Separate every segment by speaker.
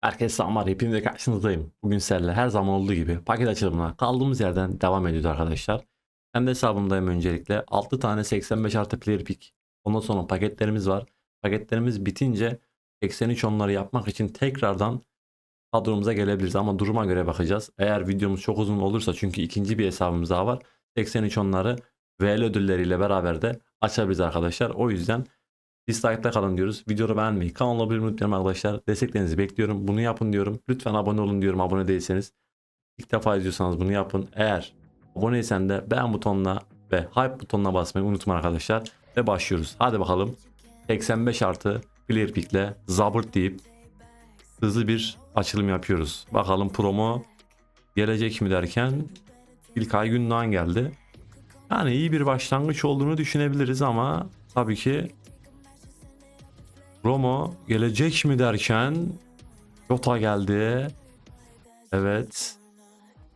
Speaker 1: Herkese selamlar. Hepinize karşınızdayım. Bugün sizlerle her zaman olduğu gibi paket açılımına kaldığımız yerden devam ediyoruz arkadaşlar. Kendi hesabımdayım öncelikle. 6 tane 85 artı player pick. Ondan sonra paketlerimiz var. Paketlerimiz bitince 83 onları yapmak için tekrardan kadromuza gelebiliriz ama duruma göre bakacağız. Eğer videomuz çok uzun olursa çünkü ikinci bir hesabımız daha var. 83 onları VL ödülleriyle beraber de açabiliriz arkadaşlar. O yüzden Dislike'da kalın diyoruz. Videoyu beğenmeyi, kanala abone olmayı unutmayın arkadaşlar. Desteklerinizi bekliyorum. Bunu yapın diyorum. Lütfen abone olun diyorum abone değilseniz. İlk defa izliyorsanız bunu yapın. Eğer aboneysen de beğen butonuna ve hype butonuna basmayı unutma arkadaşlar. Ve başlıyoruz. Hadi bakalım. 85 artı player pick'le zabırt deyip hızlı bir açılım yapıyoruz. Bakalım promo gelecek mi derken İlkay Gündoğan geldi. Yani iyi bir başlangıç olduğunu düşünebiliriz ama tabii ki Romo gelecek mi derken Jota geldi. Evet.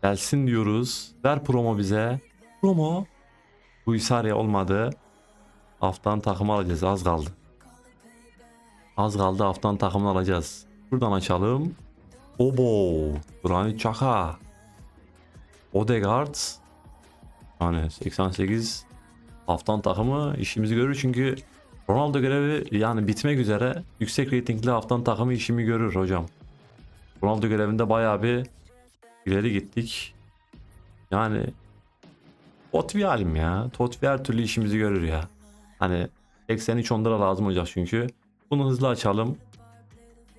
Speaker 1: Gelsin diyoruz. Ver promo bize. Promo. Bu Isarya olmadı. Haftan takımı alacağız. Az kaldı. Az kaldı haftan takımını alacağız. Buradan açalım. Obo. Granit Xhaka. Odegaard. Yani 88 haftan takımı işimizi görür çünkü Ronaldo görevi yani bitmek üzere yüksek reytingli haftan takımı işimi görür hocam. Ronaldo görevinde bayağı bir ileri gittik. Yani Totvi halim ya. Totvi her türlü işimizi görür ya. Hani 83 onlara lazım olacak çünkü. Bunu hızlı açalım.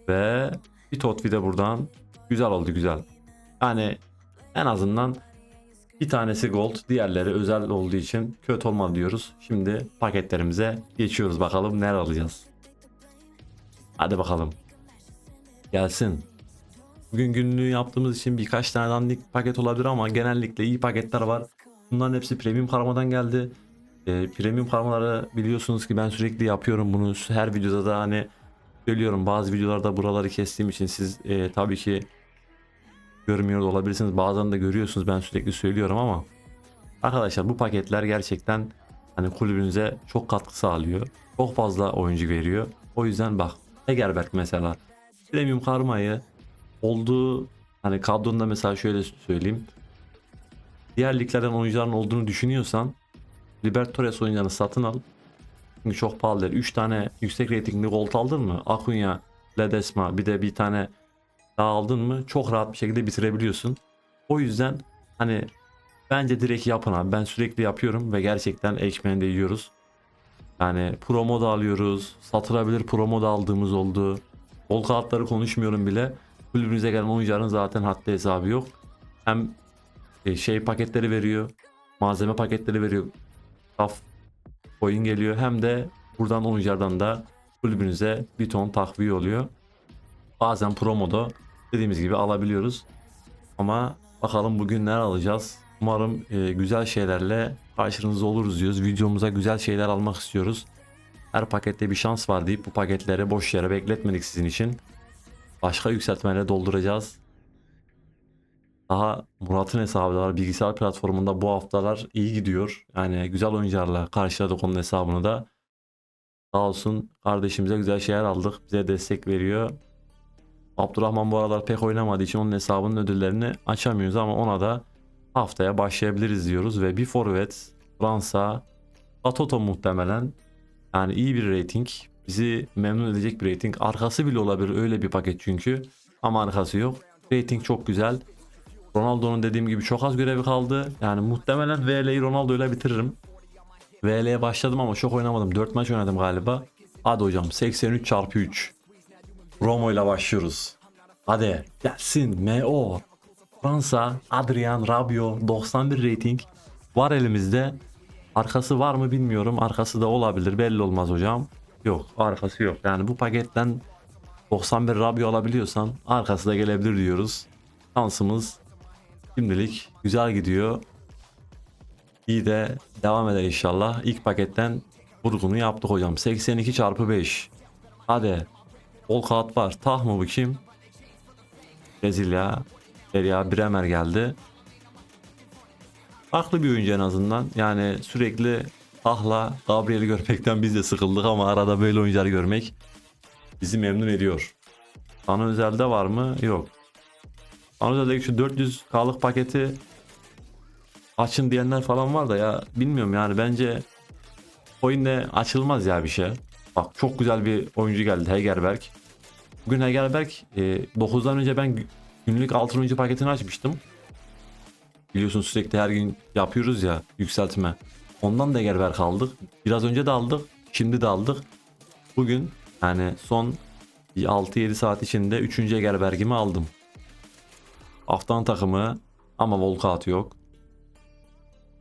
Speaker 1: Ve bir Totvi de buradan. Güzel oldu güzel. Yani en azından bir tanesi gold, diğerleri özel olduğu için kötü olmadı diyoruz. Şimdi paketlerimize geçiyoruz bakalım neler alacağız. Hadi bakalım. Gelsin. Bugün günlüğü yaptığımız için birkaç tane dandik paket olabilir ama genellikle iyi paketler var. Bunların hepsi premium karmadan geldi. Ee, premium karmaları biliyorsunuz ki ben sürekli yapıyorum bunu. Her videoda da hani söylüyorum bazı videolarda buraları kestiğim için siz e, tabii ki görmüyor olabilirsiniz. Bazen de görüyorsunuz ben sürekli söylüyorum ama arkadaşlar bu paketler gerçekten hani kulübünüze çok katkı sağlıyor. Çok fazla oyuncu veriyor. O yüzden bak Egerberk mesela premium karmayı olduğu hani kadronda mesela şöyle söyleyeyim. Diğer liglerden oyuncuların olduğunu düşünüyorsan Libertadores oyuncularını satın al. Çünkü çok pahalı. 3 tane yüksek reytingli gold aldın mı? Acuna, Ledesma bir de bir tane daha aldın mı çok rahat bir şekilde bitirebiliyorsun. O yüzden hani bence direkt yapın abi. Ben sürekli yapıyorum ve gerçekten ekmeğini de yiyoruz. Yani promo da alıyoruz. Satılabilir promo da aldığımız oldu. Bol kağıtları konuşmuyorum bile. Kulübünüze gelen oyuncuların zaten haddi hesabı yok. Hem e, şey paketleri veriyor. Malzeme paketleri veriyor. Saf coin geliyor. Hem de buradan oyunculardan da kulübünüze bir ton takviye oluyor. Bazen promoda dediğimiz gibi alabiliyoruz. Ama bakalım bugün neler alacağız. Umarım e, güzel şeylerle karşınızda oluruz diyoruz. Videomuza güzel şeyler almak istiyoruz. Her pakette bir şans var deyip bu paketleri boş yere bekletmedik sizin için. Başka yükseltmeyle dolduracağız. Daha Murat'ın hesabı da var. Bilgisayar platformunda bu haftalar iyi gidiyor. Yani güzel oyuncularla karşıladık onun hesabını da. Sağ olsun kardeşimize güzel şeyler aldık. Bize destek veriyor. Abdurrahman bu aralar pek oynamadığı için onun hesabının ödüllerini açamıyoruz ama ona da haftaya başlayabiliriz diyoruz ve bir forvet Fransa Atoto muhtemelen. Yani iyi bir rating. Bizi memnun edecek bir rating. Arkası bile olabilir öyle bir paket çünkü. Ama arkası yok. Rating çok güzel. Ronaldo'nun dediğim gibi çok az görevi kaldı. Yani muhtemelen VL'yi Ronaldo ile bitiririm. VL'ye başladım ama çok oynamadım. 4 maç oynadım galiba. Hadi hocam 83 çarpı 3 Romo ile başlıyoruz. Hadi gelsin MO. Fransa, Adrian, Rabiot 91 rating var elimizde. Arkası var mı bilmiyorum. Arkası da olabilir. Belli olmaz hocam. Yok arkası yok. Yani bu paketten 91 Rabiot alabiliyorsan arkası da gelebilir diyoruz. Şansımız şimdilik güzel gidiyor. İyi de devam eder inşallah. İlk paketten vurgunu yaptık hocam. 82 çarpı 5. Hadi Bol kağıt var. Tah mı bu kim? Brezilya. Serie Bremer geldi. Farklı bir oyuncu en azından. Yani sürekli Tah'la Gabriel'i görmekten biz de sıkıldık ama arada böyle oyuncuları görmek bizi memnun ediyor. Sana özelde var mı? Yok. Sana özeldeki şu 400K'lık paketi açın diyenler falan var da ya bilmiyorum yani bence oyunda açılmaz ya bir şey. Bak çok güzel bir oyuncu geldi Hegerberg. Bugün Hegerberg e, 9'dan önce ben gü- günlük altın paketini açmıştım. Biliyorsun sürekli her gün yapıyoruz ya yükseltme. Ondan da Hegerberg aldık. Biraz önce de aldık. Şimdi de aldık. Bugün yani son 6-7 saat içinde 3. Hegerberg'imi aldım. Haftanın takımı ama Volkat yok.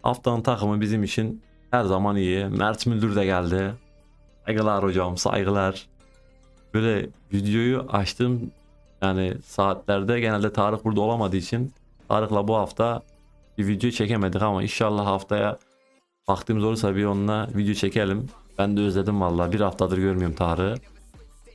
Speaker 1: Haftanın takımı bizim için her zaman iyi. Mert Müldür de geldi. Saygılar hocam saygılar. Böyle videoyu açtığım yani saatlerde genelde Tarık burada olamadığı için Tarık'la bu hafta bir video çekemedik ama inşallah haftaya vaktimiz olursa bir onunla video çekelim. Ben de özledim vallahi bir haftadır görmüyorum Tarık'ı.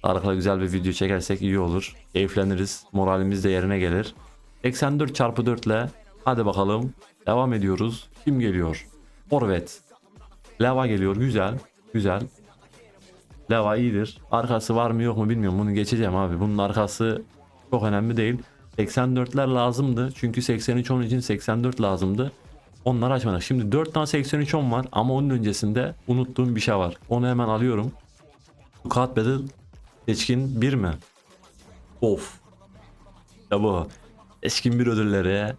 Speaker 1: Tarık'la güzel bir video çekersek iyi olur. Keyifleniriz. Moralimiz de yerine gelir. 84 çarpı 4 ile hadi bakalım devam ediyoruz. Kim geliyor? Forvet. Leva geliyor. Güzel. Güzel. Leva iyidir. Arkası var mı yok mu bilmiyorum. Bunu geçeceğim abi. Bunun arkası çok önemli değil. 84'ler lazımdı. Çünkü 83 10 için 84 lazımdı. Onları açmadık. Şimdi 4 tane 83 10 var ama onun öncesinde unuttuğum bir şey var. Onu hemen alıyorum. Squad Battle Seçkin 1 mi? Of. Ya bu. Seçkin 1 ödülleri.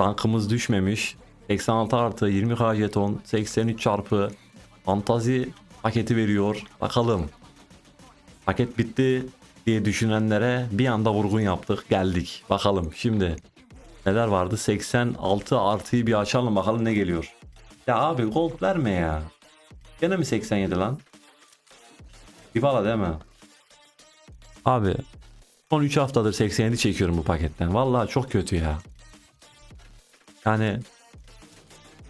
Speaker 1: Rankımız düşmemiş. 86 artı 20k jeton 83 çarpı fantazi paketi veriyor. Bakalım. Paket bitti diye düşünenlere bir anda vurgun yaptık. Geldik. Bakalım şimdi. Neler vardı? 86 artıyı bir açalım bakalım ne geliyor. Ya abi gold verme ya. Gene mi 87 lan? Dybala değil mi? Abi son 3 haftadır 87 çekiyorum bu paketten. Vallahi çok kötü ya. Yani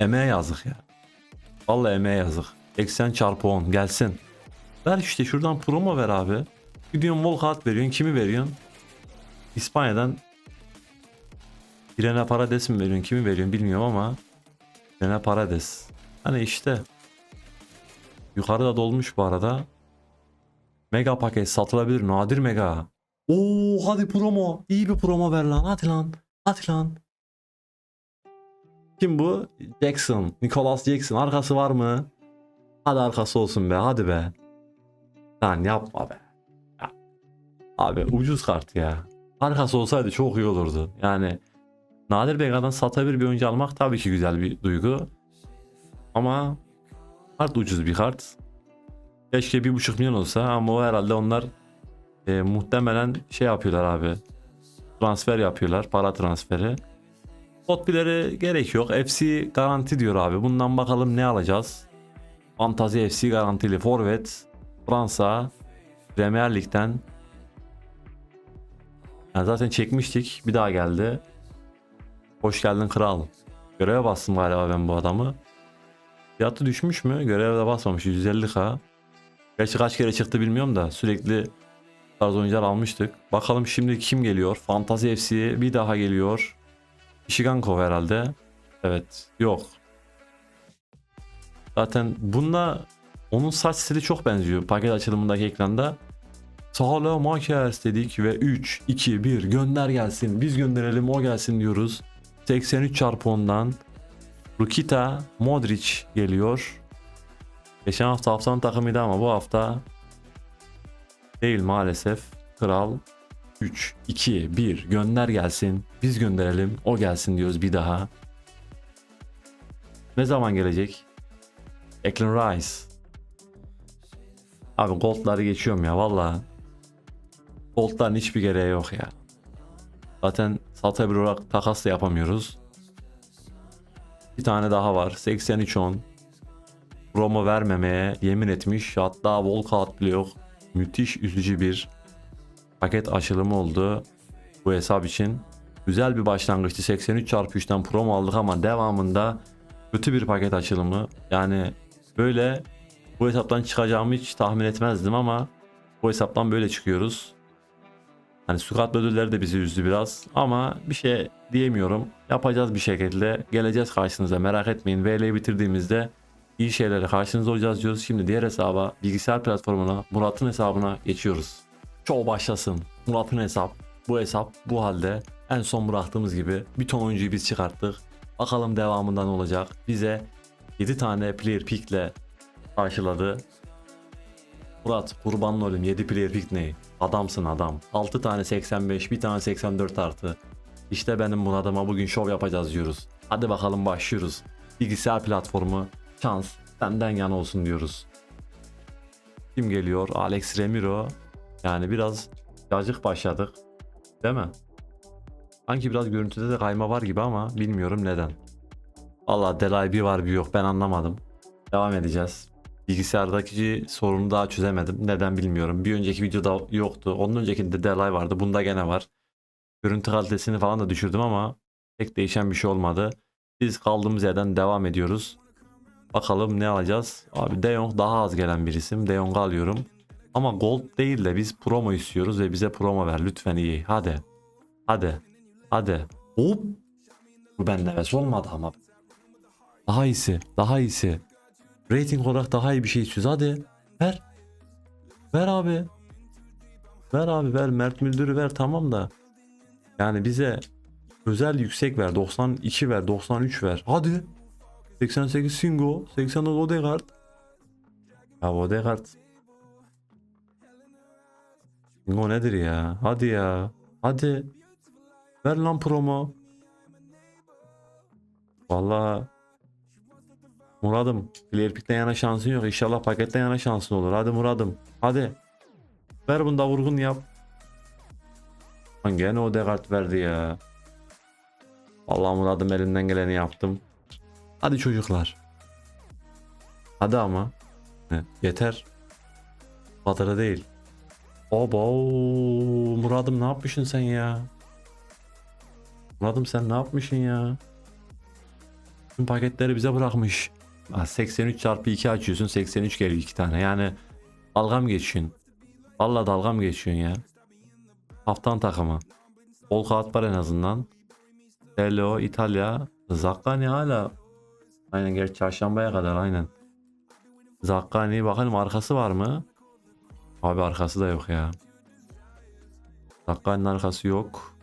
Speaker 1: emeğe yazık ya. Vallahi emeğe yazık. 80 çarpı 10 gelsin. Ver işte şuradan promo ver abi. Gidiyorsun Volkat veriyorsun. Kimi veriyorsun? İspanya'dan Irene Parades mi veriyorsun? Kimi veriyorsun bilmiyorum ama Irene Parades. Hani işte Yukarıda dolmuş bu arada. Mega paket satılabilir. Nadir mega. Oo hadi promo. İyi bir promo ver lan. Hadi lan. Hadi lan. Kim bu? Jackson. Nicholas Jackson. Arkası var mı? Hadi arkası olsun be. Hadi be. Lan yapma be. Ya. Abi ucuz kart ya. Arkası olsaydı çok iyi olurdu. Yani Nadir Mega'dan satabilir bir oyuncu almak tabii ki güzel bir duygu. Ama kart ucuz bir kart. Keşke bir buçuk milyon olsa ama o herhalde onlar e, muhtemelen şey yapıyorlar abi. Transfer yapıyorlar. Para transferi. Botbilere gerek yok. FC garanti diyor abi. Bundan bakalım ne alacağız. Fantazi FC garantili forvet. Fransa. Premier Lig'den. Yani zaten çekmiştik. Bir daha geldi. Hoş geldin kral. Göreve bastım galiba ben bu adamı. Fiyatı düşmüş mü? Göreve de basmamış. 150k. Gerçi kaç kere çıktı bilmiyorum da sürekli tarz oyuncular almıştık. Bakalım şimdi kim geliyor? Fantazi FC bir daha geliyor. Ishigankov herhalde. Evet. Yok. Zaten bununla onun saç stili çok benziyor paket açılımındaki ekranda. Sağla Makers dedik ve 3, 2, 1 gönder gelsin. Biz gönderelim o gelsin diyoruz. 83 çarpı 10'dan Rukita Modric geliyor. Geçen hafta haftanın takımıydı ama bu hafta değil maalesef. Kral 3, 2, 1 gönder gelsin. Biz gönderelim o gelsin diyoruz bir daha. Ne zaman gelecek? Declan Rice. Abi goldları geçiyorum ya valla. Goldların hiçbir gereği yok ya. Zaten satabilir olarak takas da yapamıyoruz. Bir tane daha var. 83-10. Promo vermemeye yemin etmiş. Hatta Volkat bile yok. Müthiş üzücü bir paket açılımı oldu bu hesap için. Güzel bir başlangıçtı. 83 çarpı 3'ten promo aldık ama devamında kötü bir paket açılımı. Yani böyle bu hesaptan çıkacağımı hiç tahmin etmezdim ama bu hesaptan böyle çıkıyoruz. Hani Sukat ödülleri de bizi üzdü biraz ama bir şey diyemiyorum. Yapacağız bir şekilde. Geleceğiz karşınıza merak etmeyin. VL'yi bitirdiğimizde iyi şeylerle karşınızda olacağız diyoruz. Şimdi diğer hesaba bilgisayar platformuna Murat'ın hesabına geçiyoruz. Show başlasın. Murat'ın hesap. Bu hesap bu halde. En son bıraktığımız gibi bir ton oyuncuyu biz çıkarttık. Bakalım devamından olacak. Bize 7 tane player pickle karşıladı. Murat kurbanın olayım 7 player pick ne? Adamsın adam. 6 tane 85 bir tane 84 artı. İşte benim Murat'ıma bugün şov yapacağız diyoruz. Hadi bakalım başlıyoruz. Bilgisayar platformu şans senden yana olsun diyoruz. Kim geliyor? Alex Remiro. Yani biraz cacık başladık. Değil mi? Sanki biraz görüntüde de kayma var gibi ama bilmiyorum neden. Allah Delay bir var bir yok ben anlamadım. Devam edeceğiz. Bilgisayardaki sorunu daha çözemedim. Neden bilmiyorum. Bir önceki videoda yoktu. Onun öncekinde Delay vardı. Bunda gene var. Görüntü kalitesini falan da düşürdüm ama pek değişen bir şey olmadı. Biz kaldığımız yerden devam ediyoruz. Bakalım ne alacağız? Abi De Jong daha az gelen bir isim. De Jong'u alıyorum. Ama gold değil de biz promo istiyoruz ve bize promo ver lütfen iyi. Hadi. Hadi. Hadi. Hop. Bu ben nefes olmadı ama. Daha iyisi. Daha iyisi. Rating olarak daha iyi bir şey istiyoruz. Hadi. Ver. Ver abi. Ver abi ver. Mert Müldür'ü ver tamam da. Yani bize özel yüksek ver. 92 ver. 93 ver. Hadi. 88 Singo. 89 Odegaard. Ya Odegaard. Singo nedir ya? Hadi ya. Hadi. Ver lan promo. Vallahi Muradım. Pick'ten yana şansın yok. İnşallah paketten yana şansın olur. Hadi Muradım. Hadi. Ver bunu da vurgun yap. Lan gene o dekart verdi ya. Vallahi Muradım elimden geleni yaptım. Hadi çocuklar. Hadi ama. Ne, Yeter. Fatara değil. Obo Muradım ne yapmışsın sen ya? Muradım sen ne yapmışsın ya? Tüm paketleri bize bırakmış. Ha, 83 çarpı 2 açıyorsun 83 geliyor 2 tane. Yani dalga mı geçiyorsun? Valla dalga mı geçiyorsun ya? Haftan takımı. Bol kağıt var en azından. Hello İtalya. Zakkani hala. Aynen gerçi çarşambaya kadar aynen. Zakkani bakalım arkası var mı? Abi arkası da yok ya. Zakkani'nin arkası yok.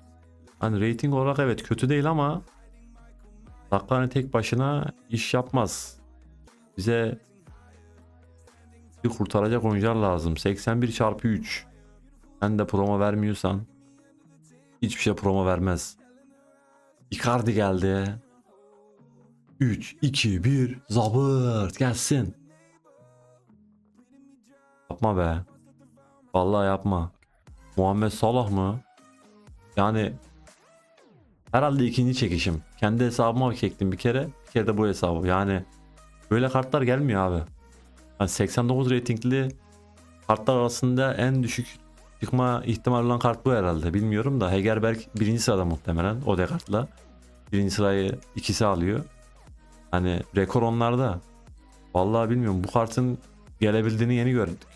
Speaker 1: Hani rating olarak evet kötü değil ama Zakkani tek başına iş yapmaz. Bize bir kurtaracak oyuncular lazım. 81 çarpı 3. Sen de promo vermiyorsan hiçbir şey promo vermez. Icardi geldi. 3, 2, 1 zabırt gelsin. Yapma be. Vallahi yapma. Muhammed Salah mı? Yani herhalde ikinci çekişim. Kendi hesabıma çektim bir kere. Bir kere de bu hesabı. Yani böyle kartlar gelmiyor abi. Yani 89 ratingli kartlar arasında en düşük çıkma ihtimali olan kart bu herhalde. Bilmiyorum da Hegerberg birinci sırada muhtemelen o de kartla. Birinci sırayı ikisi alıyor. Hani rekor onlarda. Vallahi bilmiyorum bu kartın gelebildiğini yeni gördük.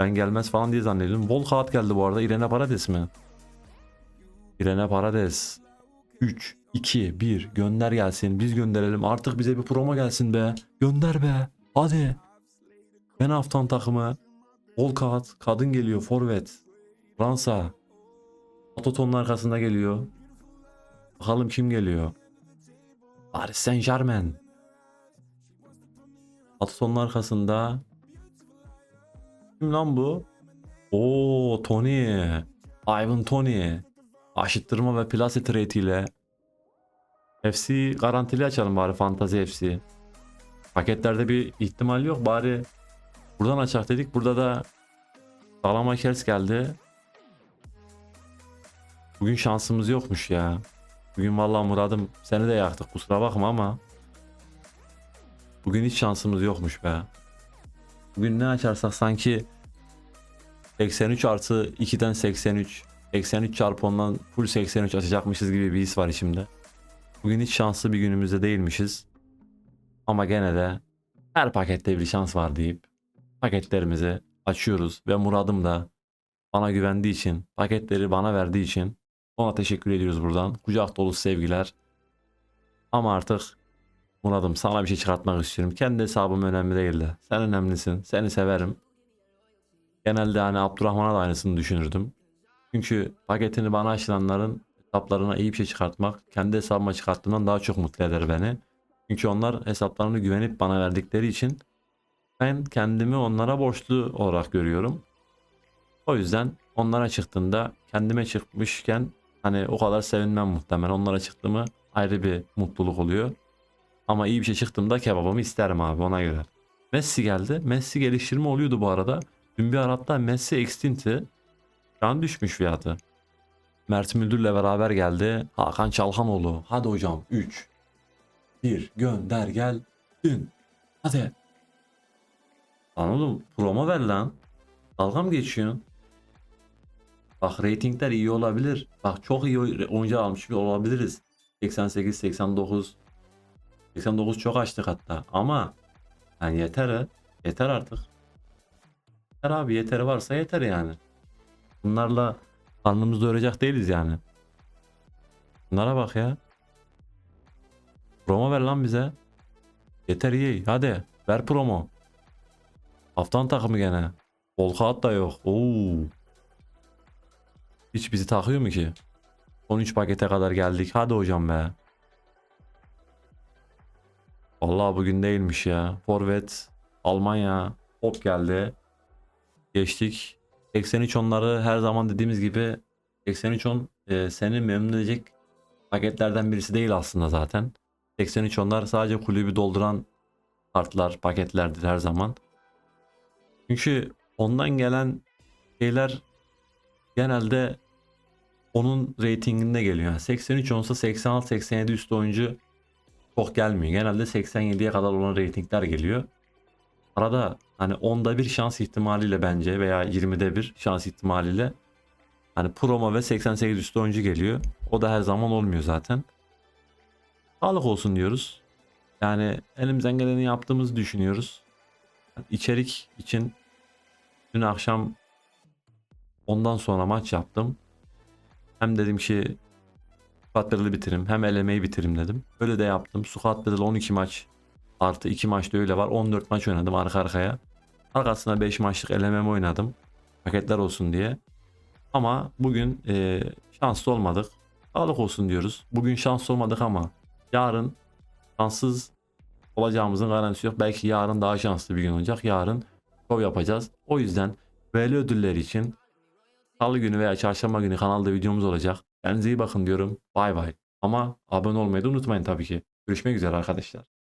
Speaker 1: Ben gelmez falan diye zannediyordum. Bol kağıt geldi bu arada. Irene Parades mi? Irene Parades. 3, 2, 1 gönder gelsin. Biz gönderelim. Artık bize bir promo gelsin be. Gönder be. Hadi. Ben haftan takımı. Bol kağıt. Kadın geliyor. Forvet. Fransa. Atoton'un arkasında geliyor. Bakalım kim geliyor. Paris Saint Germain. Atoton'un arkasında. Kim lan bu? Oo Tony. Ivan Tony. Aşıttırma ve plase trade ile FC garantili açalım bari Fantasy FC. Paketlerde bir ihtimal yok bari buradan açak dedik. Burada da Salama Kers geldi. Bugün şansımız yokmuş ya. Bugün vallahi Murad'ım seni de yaktık kusura bakma ama Bugün hiç şansımız yokmuş be. Bugün ne açarsak sanki 83 artı 2'den 83 83 çarpı ondan full 83 açacakmışız gibi bir his var içimde. Bugün hiç şanslı bir günümüzde değilmişiz. Ama gene de her pakette bir şans var deyip paketlerimizi açıyoruz ve Murad'ım da bana güvendiği için, paketleri bana verdiği için ona teşekkür ediyoruz buradan. Kucak dolu sevgiler. Ama artık Murad'ım sana bir şey çıkartmak istiyorum. Kendi hesabım önemli değil de. Sen önemlisin. Seni severim. Genelde hani Abdurrahman'a da aynısını düşünürdüm. Çünkü paketini bana açılanların hesaplarına iyi bir şey çıkartmak kendi hesabıma çıkarttığımdan daha çok mutlu eder beni. Çünkü onlar hesaplarını güvenip bana verdikleri için ben kendimi onlara borçlu olarak görüyorum. O yüzden onlara çıktığında kendime çıkmışken hani o kadar sevinmem muhtemelen. Onlara çıktığımı ayrı bir mutluluk oluyor. Ama iyi bir şey çıktığımda kebabımı isterim abi ona göre. Messi geldi. Messi geliştirme oluyordu bu arada. Dün bir aratta Messi Extinct'i. Şu an düşmüş fiyatı. Mert Müldür'le beraber geldi. Hakan Çalhanoğlu. Hadi hocam 3. 1 gönder gel. Dün. Hadi. Lan oğlum promo ver lan. Dalga mı geçiyorsun? Bak reytingler iyi olabilir. Bak çok iyi oyuncu almış bir olabiliriz. 88, 89. 89 çok açtık hatta. Ama yani yeter. Yeter artık. Yeter abi yeteri varsa yeter yani. Bunlarla karnımızı doyuracak değiliz yani. Bunlara bak ya. Promo ver lan bize. Yeter iyi. Hadi ver promo. Haftan takımı gene. Volkaat da yok. Oo. Hiç bizi takıyor mu ki? 13 pakete kadar geldik. Hadi hocam be. Vallahi bugün değilmiş ya. Forvet Almanya hop geldi. Geçtik. 83 onları her zaman dediğimiz gibi 83 on e, seni memnun edecek paketlerden birisi değil aslında zaten. 83 onlar sadece kulübü dolduran kartlar, paketlerdir her zaman. Çünkü ondan gelen şeyler genelde onun reytinginde geliyor. Yani 83 onsa 86 87 üstü oyuncu çok gelmiyor. Genelde 87'ye kadar olan reytingler geliyor. Arada hani 10'da bir şans ihtimaliyle bence veya 20'de bir şans ihtimaliyle hani promo ve 88 üstü oyuncu geliyor. O da her zaman olmuyor zaten. Sağlık olsun diyoruz. Yani elimizden geleni yaptığımızı düşünüyoruz. İçerik için dün akşam ondan sonra maç yaptım. Hem dedim ki Squad Battle'ı bitireyim hem elemeyi bitireyim dedim. Öyle de yaptım. Squad Battle 12 maç artı 2 maç da öyle var. 14 maç oynadım arka arkaya. Arkasına 5 maçlık elememi oynadım. Paketler olsun diye. Ama bugün e, şanslı olmadık. Sağlık olsun diyoruz. Bugün şanslı olmadık ama yarın şanssız olacağımızın garantisi yok. Belki yarın daha şanslı bir gün olacak. Yarın şov yapacağız. O yüzden böyle ödülleri için Salı günü veya çarşamba günü kanalda videomuz olacak. Kendinize iyi bakın diyorum. Bay bay. Ama abone olmayı da unutmayın tabii ki. Görüşmek üzere arkadaşlar.